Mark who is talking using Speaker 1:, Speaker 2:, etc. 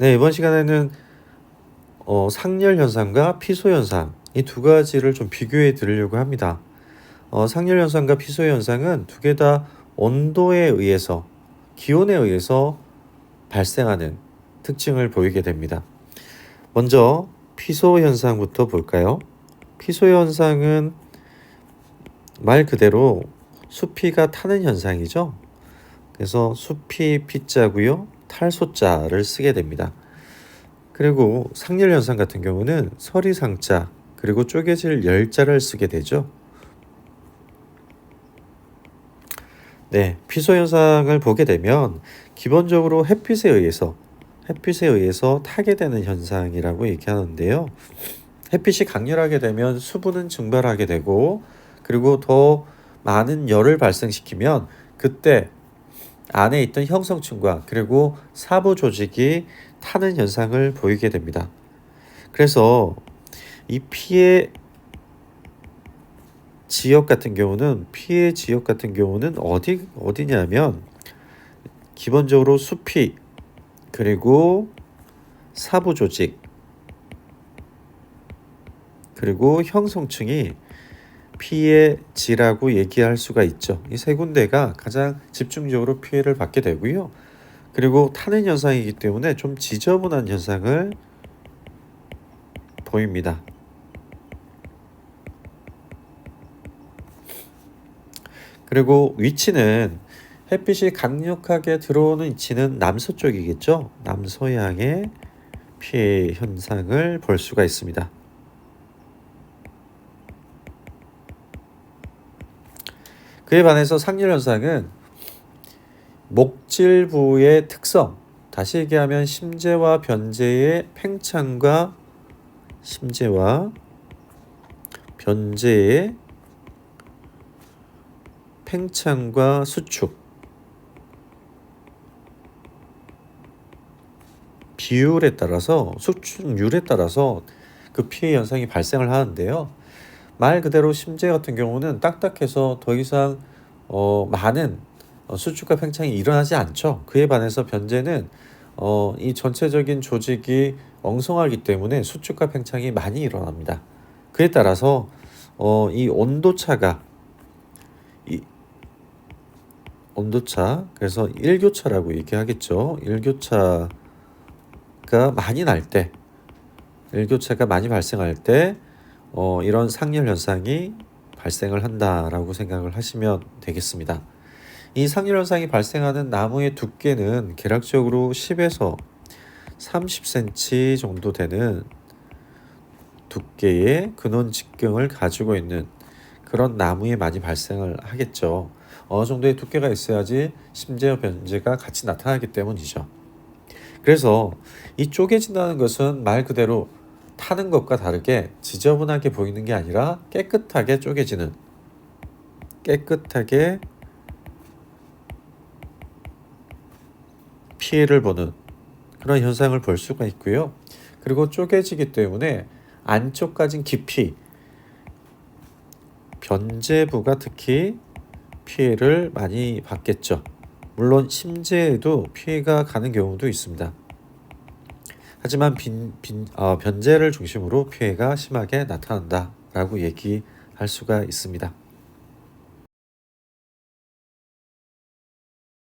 Speaker 1: 네, 이번 시간에는 어, 상열 현상과 피소 현상 이 두 가지를 좀 비교해 드리려고 합니다. 어, 상열 현상과 피소 현상은 두 개 다 온도에 의해서 기온에 의해서 발생하는 특징을 보이게 됩니다. 먼저 피소 현상부터 볼까요? 피소 현상은 말 그대로 수피가 타는 현상이죠. 그래서 수피 피자고요. 탈소자를 쓰게 됩니다. 그리고 상열 현상 같은 경우는 서리상자 그리고 쪼개질 열자를 쓰게 되죠. 네, 피소 현상을 보게 되면 기본적으로 햇빛에 의해서 햇빛에 의해서 타게 되는 현상이라고 얘기하는데요. 햇빛이 강렬하게 되면 수분은 증발하게 되고 그리고 더 많은 열을 발생시키면 그때 안에 있던 형성층과 그리고 사부 조직이 타는 현상을 보이게 됩니다. 그래서 이 피해 지역 같은 경우는 피해 지역 같은 경우는 어디 어디냐면 기본적으로 수피 그리고 사부 조직 그리고 형성층이 피해 지라고 얘기할 수가 있죠. 이 세 군데가 가장 집중적으로 피해를 받게 되고요. 그리고 타는 현상이기 때문에 좀 지저분한 현상을 보입니다. 그리고 위치는 햇빛이 강력하게 들어오는 위치는 남서쪽이겠죠. 남서향의 피해 현상을 볼 수가 있습니다. 그에 반해서 상열 현상은 목질부의 특성, 다시 얘기하면 심재와 변재의 팽창과 심재와 변재의 팽창과 수축 비율에 따라서 수축률에 따라서 그 피해 현상이 발생을 하는데요. 말 그대로 심재 같은 경우는 딱딱해서 더 이상 어, 많은 어, 수축과 팽창이 일어나지 않죠. 그에 반해서 변제는 어, 이 전체적인 조직이 엉성하기 때문에 수축과 팽창이 많이 일어납니다. 그에 따라서 어, 이 온도차가 이 온도차 그래서 일교차라고 얘기하겠죠. 일교차가 많이 날 때, 일교차가 많이 발생할 때 어, 이런 상열 현상이 발생을 한다라고 생각을 하시면 되겠습니다. 이 상열 현상이 발생하는 나무의 두께는 계략적으로 10에서 30cm 정도 되는 두께의 근원 직경을 가지고 있는 그런 나무에 많이 발생을 하겠죠. 어느 정도의 두께가 있어야지 심재와 변재가 같이 나타나기 때문이죠. 그래서 이 쪼개진다는 것은 말 그대로 타는 것과 다르게 지저분하게 보이는 게 아니라 깨끗하게 쪼개지는 깨끗하게 피해를 보는 그런 현상을 볼 수가 있고요. 그리고 쪼개지기 때문에 안쪽까진 깊이 변제부가 특히 피해를 많이 받겠죠. 물론 심재에도 피해가 가는 경우도 있습니다. 하지만 빈, 빈, 어, 변제를 중심으로 피해가 심하게 나타난다라고 얘기할 수가 있습니다.